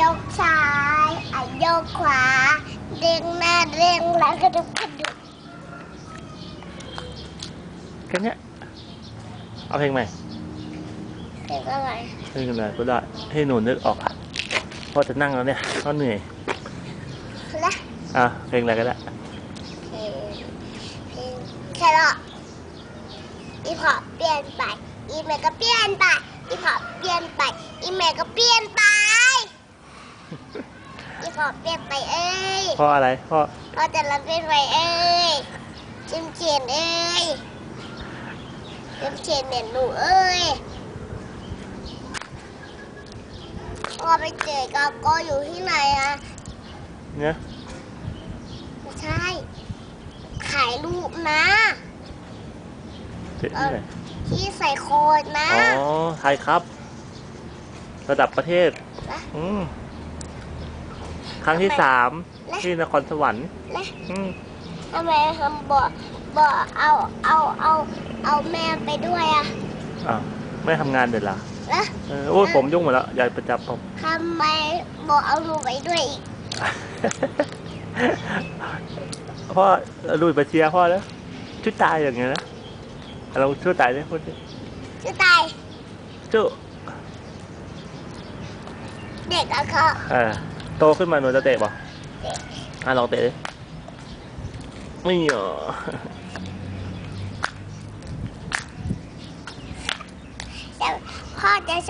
ยกซ้ายอะยกขวาเด้งหน้าเด้งหลังกระดุกกระดุกแค่เนี้ยเอาเพลงใหม่เป็นอะไรเพลงอะไรก็ได้ให้หนูนึกออกอะพ่อจะนั่งแล้วเนี่ยก็เหนื่อยละอะเพลงอะไรก็ได้เพลงเพลงแครอทอีพอเปลี่ยนไปอีเมก็เปลี่ยนไปอีพอเปลี่ยนไปอีเมก็เปลี่ยนไป อีพอเปลี่ยนไปเอ้ยพ่ออะไรพ่อพอแต่ละเป็นไปเอ้ยจิมเขียนเอ้ยจิมเขียนเนี่ยหนูเอ้ยพอไปเจอกาโก้อยู่ที่ไหนอะเนี่ยไม่ใช่ขายรูปนะเจ๊ที่ไหนที่ใส่โคดนะอ๋อไทยครับ ระดับประเทศและอืม ครั้งที่สามและที่นครสวรรค์และอืมทำไมทำบอกบอกเอาเอาเอาเอาแม่ไปด้วยอะอ่าวไม่ทำงานเด็ดละแล้วเออโอ้ยผมยุ่งหมดแล้วยายประจับผมทำไมบอกเอาหนูไปด้วยอีกพ่อลุยไปเชียร์พ่อแล้วชุดตายอย่างเงี้ยนะเราชุดตายได้พูดดิจะตายจุเด็กอะเขาเออ โตขึ้นมาหนูจะเตะป่ะอะลองเตะดิไม่หรอพ่อจะ